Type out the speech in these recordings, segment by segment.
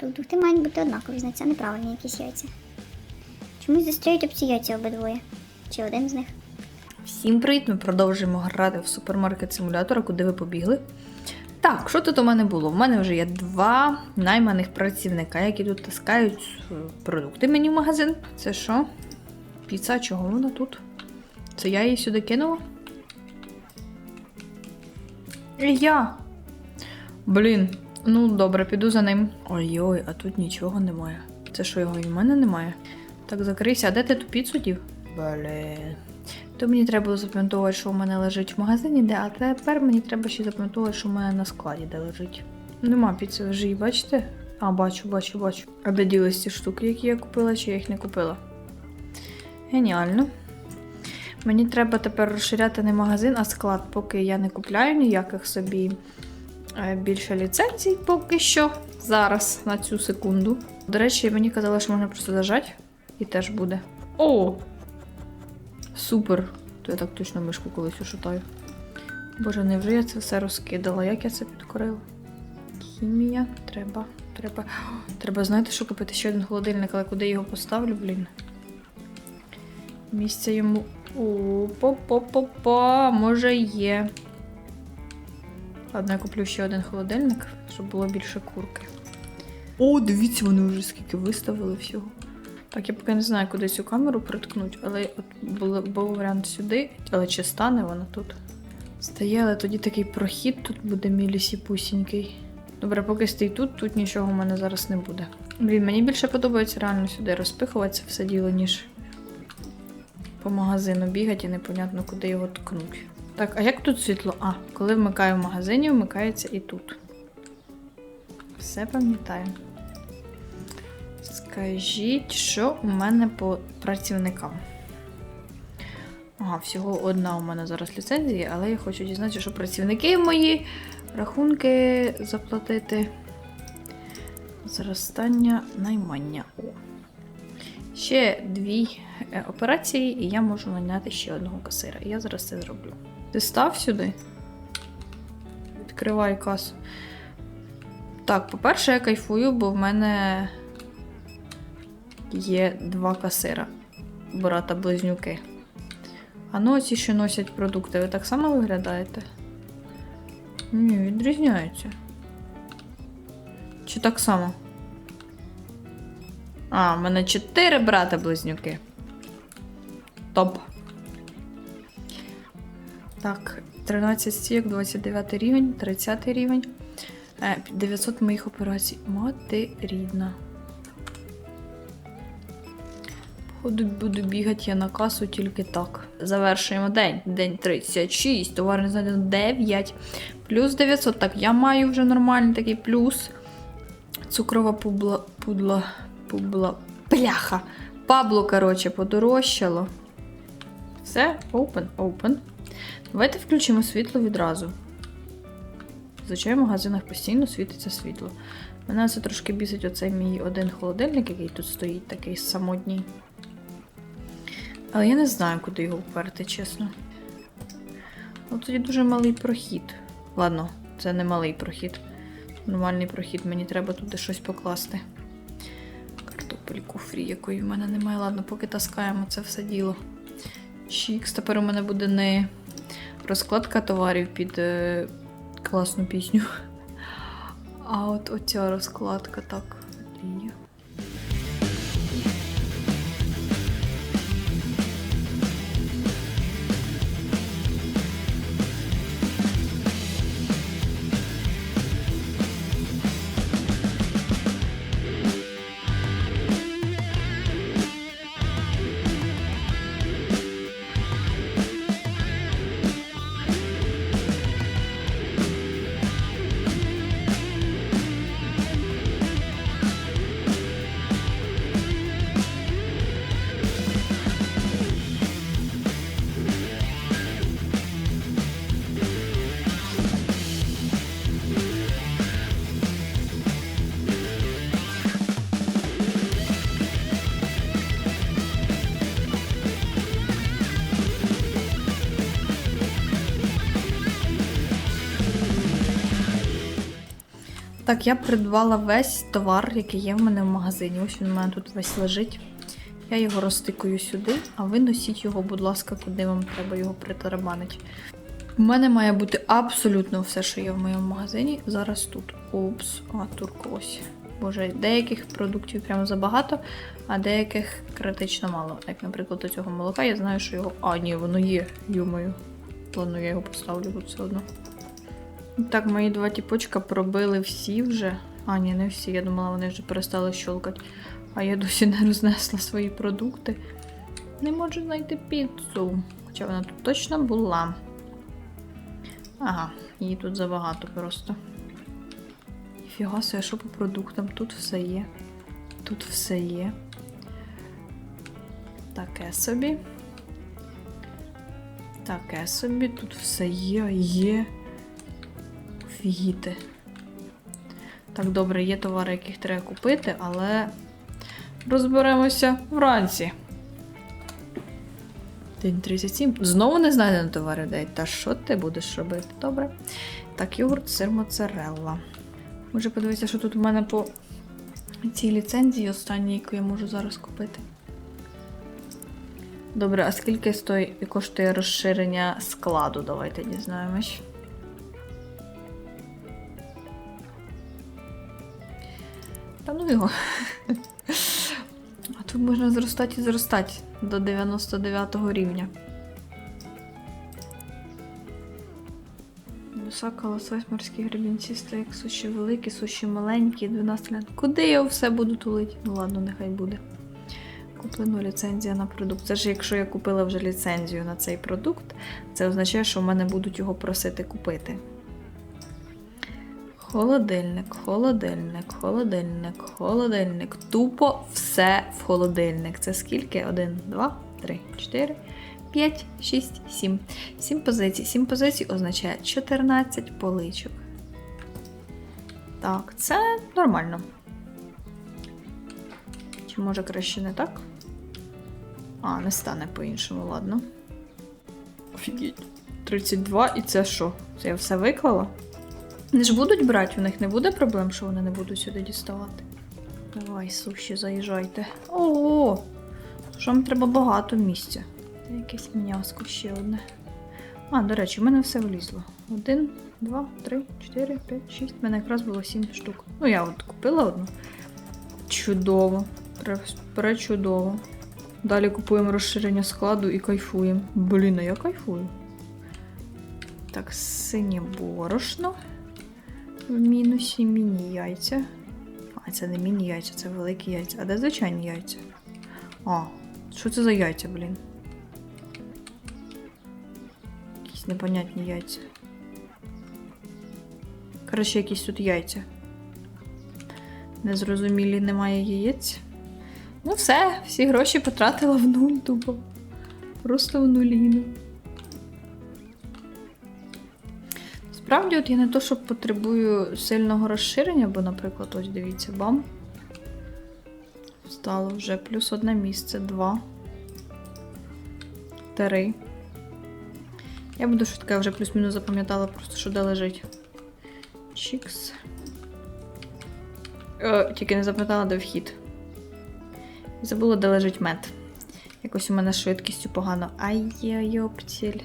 Продукти мають бути однакові, значить це неправильні якісь яйця. Чомусь застряють об ці яйця обидвоє. Чи один з них? Всім привіт! Ми продовжуємо грати в супермаркет симулятора, куди ви побігли. Так, що тут у мене було? У мене вже є два найманих працівника, які тут таскають е, продукти мені в магазин. Це що? Піца, чого вона тут? Це я її сюди кинула? Я. Блін, ну добре, піду за ним. Ой-ой, а тут нічого немає. Це що, його і в мене немає? Так, закрийся, а де ти ту піцу дів? Блін. То мені треба було запам'ятовувати, що у мене лежить в магазині, де, а тепер мені треба ще запам'ятовувати, що у мене на складі де лежить. Нема піци вже її, бачите? А, бачу, бачу, бачу. А де ділись ці штуки, які я купила, чи я їх не купила? Геніально. Мені треба тепер розширяти не магазин, а склад, поки я не купляю ніяких собі більше ліцензій, поки що. Зараз, на цю секунду. До речі, мені казали, що можна просто зажати і теж буде. О! Супер! То я так точно мишку колись ушатаю. Боже, невже я це все розкидала? Як я це підкорила? Хімія, треба, треба. Треба, знаєте, що купити ще один холодильник, але куди його поставлю, блін. Місця йому. О, по-по-по-по, може є. Ладно, я куплю ще один холодильник, щоб було більше курки. О, дивіться, вони вже скільки виставили всього. Так, я поки не знаю, куди цю камеру приткнуть, але от було, був варіант сюди, але чи стане вона тут? Стає, але тоді такий прохід тут буде мілісіпусінький. Добре, поки стоїть тут, тут нічого в мене зараз не буде. Блін, мені більше подобається реально сюди розпихуватися все діло, ніж по магазину бігати і непонятно, куди його ткнуть. Так, а як тут світло? А, коли вмикаю в магазині, вмикається і тут. Все пам'ятаю. Скажіть, що у мене по працівникам? Ага, всього одна у мене зараз ліцензія, але я хочу дізнатися, що працівники мої рахунки заплатити. Зростання наймання. О. Ще дві е, операції, і я можу наняти ще одного касира. Я зараз це зроблю. Ти став сюди? Відкривай касу. Так, по-перше, я кайфую, бо в мене є два касира. Брата близнюки. А ну, ці, що носять продукти, ви так само виглядаєте? Ні, відрізняються. Чи так само? А, в мене чотири брата близнюки. Топ. Так, 13 стійок, 29 рівень, 30 рівень. Е, 900 моїх операцій. Мати рідна. Походу буду бігати я на касу тільки так. Завершуємо день. День 36, товар не знайдено 9. Плюс 900. Так, я маю вже нормальний такий плюс. Цукрова публа. Пудла. Публа. Бляха! Пабло, коротше, подорожчало. Все, open, open. Давайте включимо світло відразу. Зазвичай в магазинах постійно світиться світло. Мене це трошки бісить оцей мій один холодильник, який тут стоїть, такий самотній. Але я не знаю, куди його вперти, чесно. От тоді дуже малий прохід. Ладно, це не малий прохід. Нормальний прохід, мені треба туди щось покласти. Картопельку фрі, якої в мене немає. Ладно, поки таскаємо це все діло. Чікс, тепер у мене буде не розкладка товарів під е, класну пісню. А от оця розкладка так. Так, я придбала весь товар, який є в мене в магазині. Ось він у мене тут весь лежить. Я його розтикую сюди, а ви носіть його, будь ласка, куди вам треба його притарабанити. У мене має бути абсолютно все, що є в моєму магазині. Зараз тут. Упс, а туркось. Боже, деяких продуктів прямо забагато, а деяких критично мало. Як, наприклад, до цього молока, я знаю, що його. А, ні, воно є, йомою. Ладно, я його поставлю тут все одно. Так, мої два тіпочка пробили всі вже. А, ні, не всі. Я думала, вони вже перестали щолкати. А я досі не рознесла свої продукти. Не можу знайти піцу. Хоча вона тут точно була. Ага, її тут забагато просто. Ніфіга себе, що по продуктам? Тут все є. Тут все є. Таке собі. Таке собі, тут все є, є. Офігіти. Так, добре, є товари, яких треба купити, але розберемося вранці. День 37. Знову не знайдено товари день. Та що ти будеш робити? Добре. Так, йогурт, сир, моцарелла. Може подивитися, що тут у мене по цій ліцензії останній, яку я можу зараз купити. Добре, а скільки стоїть, коштує розширення складу? Давайте дізнаємось. Та ну його. А тут можна зростати і зростати до 99 рівня. Висока лосось, морські гребінці, стейк, суші великі, суші маленькі, 12 лят. Куди я все буду тулити? Ну ладно, нехай буде. Куплено ліцензія на продукт. Це ж якщо я купила вже ліцензію на цей продукт, це означає, що в мене будуть його просити купити. Холодильник, холодильник, холодильник, холодильник. Тупо все в холодильник. Це скільки? Один, два, три, чотири, п'ять, шість, сім. Сім позицій. Сім позицій означає 14 поличок. Так, це нормально. Чи може краще не так? А, не стане по-іншому, ладно. Офігеть. 32 і це що? Це я все виклала? Не ж будуть брати, у них не буде проблем, що вони не будуть сюди діставати. Давай, суші, заїжджайте. Ого! Що вам треба багато місця. Якесь м'яско ще одне. А, до речі, в мене все влізло. Один, два, три, чотири, п'ять, шість. У мене якраз було сім штук. Ну, я от купила одну. Чудово. Пре- Пречудово. Далі купуємо розширення складу і кайфуємо. Блін, а я кайфую. Так, синє борошно. В мінусі міні-яйця. А, це не міні-яйця, це великі яйця. А де звичайні яйця? А, що це за яйця, блін? Якісь непонятні яйця. Коротше, якісь тут яйця. Незрозумілі немає яєць. Ну все, всі гроші потратила в нуль тупо. Просто в нуліну. Справді, от я не то, що потребую сильного розширення, бо, наприклад, ось дивіться, бам. Стало вже плюс одне місце, два. Три. Я буду швидко, я вже плюс-мінус запам'ятала просто, що де лежить. Чікс. Е, тільки не запам'ятала, де вхід. Забула, де лежить мед. Якось у мене швидкістю погано. Ай-йоптіль.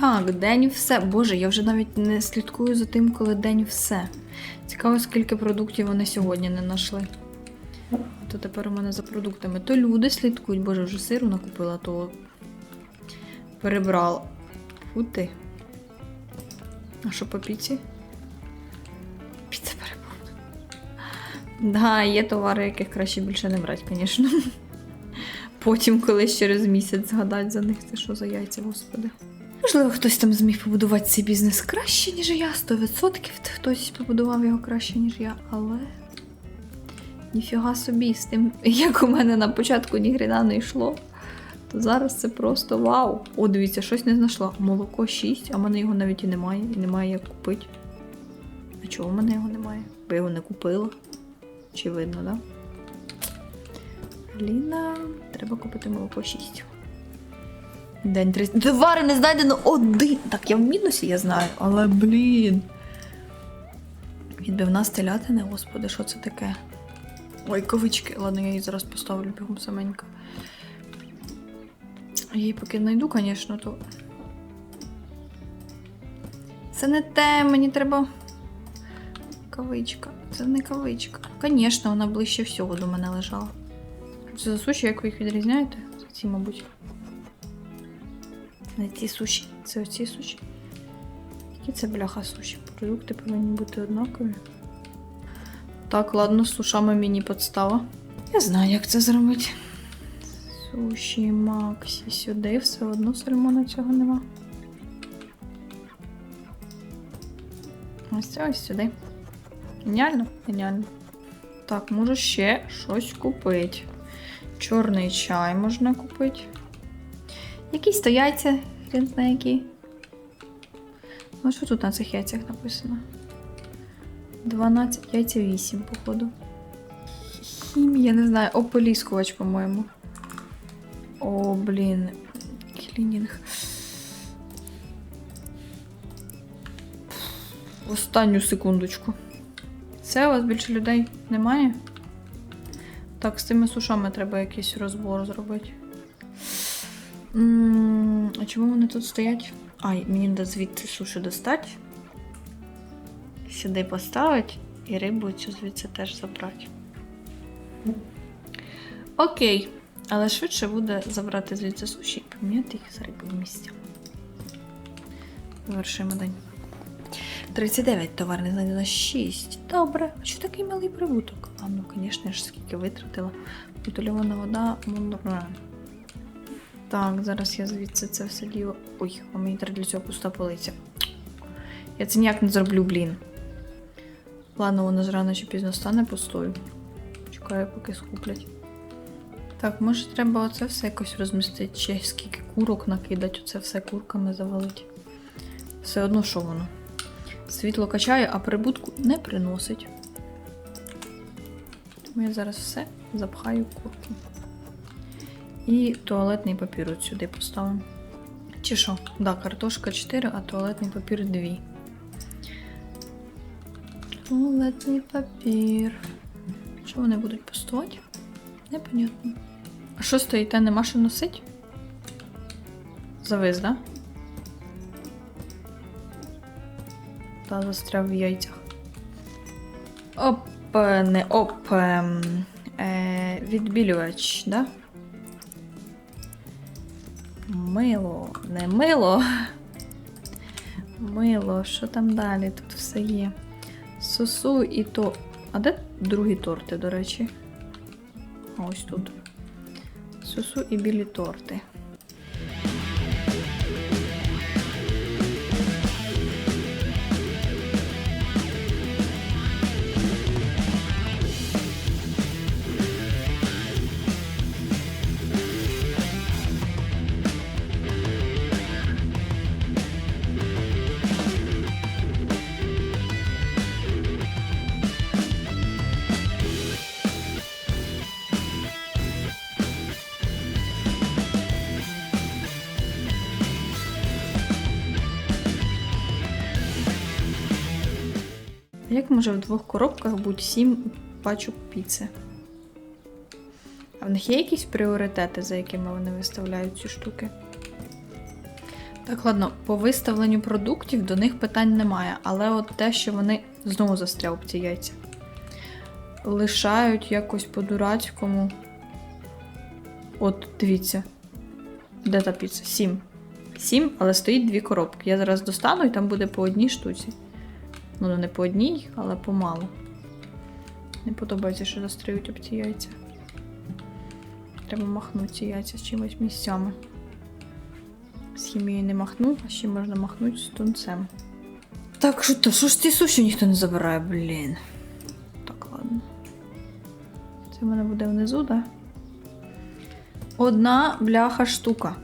Так, день все. Боже, я вже навіть не слідкую за тим, коли день все. Цікаво, скільки продуктів вони сьогодні не знайшли. То тепер у мене за продуктами. То люди слідкують, боже, вже сиру накупила, то перебрала. Фу ти. А що по піці? Піца перебрала. Да, є товари, яких краще більше не брати, звісно. Потім колись через місяць згадати за них, це що за яйця, господи. Можливо, хтось там зміг побудувати цей бізнес краще, ніж я. 100% хтось побудував його краще, ніж я, але. Ніфіга собі з тим, як у мене на початку ні гріна не йшло. То зараз це просто вау. О, дивіться, щось не знайшла. Молоко 6, а в мене його навіть і немає, і немає як купити. А чого в мене його немає? Бо я його не купила. Чи видно, так? Да? Ліна, треба купити молоко 6. День 30. Товари не знайдено один. Так, я в мінусі, я знаю, але блін. Відбивна стелятина, господи, що це таке? Ой, кавички. Ладно, я її зараз поставлю бігом саменько. Я її поки знайду, звісно, то. Це не те, мені треба. Кавичка. Це не кавичка. Звісно, вона ближче всього до мене лежала. Це за суші, як ви їх відрізняєте? Ці, мабуть. Не ці суші. Це оці суші. Які це бляха суші? Продукти повинні бути однакові. Так, ладно, з сушами мені подстава. Я знаю, як це зробити. Суші, Максі, сюди все одно сальмона цього нема. Ось це ось сюди. Геніально? Геніально. Так, можу ще щось купити. Чорний чай можна купити. Якісь то яйця, хрен знає які. Ну, що тут на цих яйцях написано? 12 яйця 8, походу. Хімія, не знаю, ополіскувач, по-моєму. О, блін. Клінінг. Останню секундочку. Це у вас більше людей немає? Так, з цими сушами треба якийсь розбор зробити. А чому вони тут стоять? Ай, мені треба звідси суші достати. Сюди поставити і рибу цю звідси теж забрати. Окей. Але швидше буде забрати звідси суші і поміняти їх з рибою місця. Завершуємо день. 39 товарних знайдено 6. Добре. А що такий малий прибуток? А ну, звісно ж, скільки витратила. Бутильована вода, мундура. Так, зараз я звідси це все діло. Ой, а мені треба для цього пуста полиця. Я це ніяк не зроблю, блін. Ладно, воно ж рано чи пізно стане пустою. Чекаю, поки скуплять. Так, може треба оце все якось розмістити, чи скільки курок накидати, оце все курками завалити. Все одно що воно. Світло качає, а прибутку не приносить. Тому я зараз все запхаю курку. І туалетний папір от сюди поставимо. Чи що? Да, картошка 4, а туалетний папір 2. Туалетний папір. Що вони будуть пустувати? Непонятно. А що стоїте, нема що носить? Завис, да? Та застряв в яйцях. Оп, не оп. Е, відбілювач, да? Мило, не мило. Мило, що там далі? Тут все є. Сосу і то. А де другі торти, до речі? Ось тут. Сосу і білі торти. Як може в двох коробках бути сім пачок піци? А в них є якісь пріоритети, за якими вони виставляють ці штуки? Так, ладно, по виставленню продуктів до них питань немає, але от те, що вони знову застряли ці яйця. Лишають якось по-дурацькому. От, дивіться. Де та піца? Сім. Сім, але стоїть дві коробки. Я зараз достану і там буде по одній штуці. Ну, не по одній, але помалу. Не подобається, що застряють об ці яйця. Треба махнути ці яйця з чимось місцями. З хімією не махну, а ще можна махнути з тунцем. Так, що то, що ж ці суші ніхто не забирає, блін. Так, ладно. Це в мене буде внизу, так? Да? Одна бляха штука.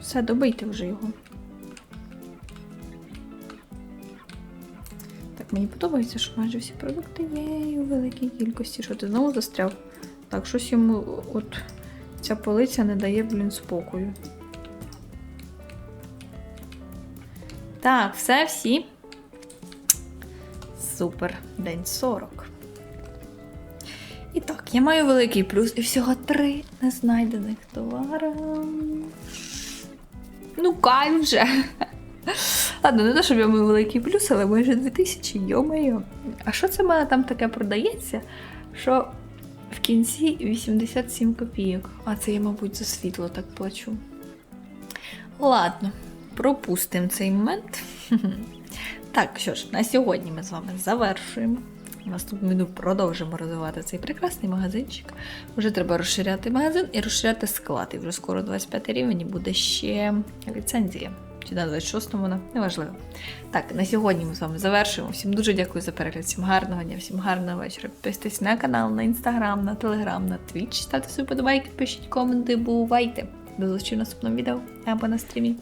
Все, добийте вже його. Мені подобається, що майже всі продукти є у великій кількості. Що ти знову застряв? Так, щось йому от ця полиця не дає, блін, спокою. Так, все, всі. Супер. День 40. І так, я маю великий плюс і всього три незнайдених товара. Ну, кайф вже. Ладно, не те, щоб я маю великий плюс, але майже 2000, йо-моє. А що це в мене там таке продається? Що в кінці 87 копійок. А це я, мабуть, за світло так плачу. Ладно, пропустимо цей момент. Так, що ж, на сьогодні ми з вами завершуємо. Наступну ми продовжимо розвивати цей прекрасний магазинчик. Вже треба розширяти магазин і розширяти склад. І вже скоро 25 рівень буде ще ліцензія. Чи на 26 вона, неважливо. Так, на сьогодні ми з вами завершуємо. Всім дуже дякую за перегляд. Всім гарного дня, всім гарного вечора. Підписуйтесь на канал, на інстаграм, на телеграм, на твіч. Ставте свої подобайки, пишіть коменти, бувайте. До зустрічі в наступному відео або на стрімі.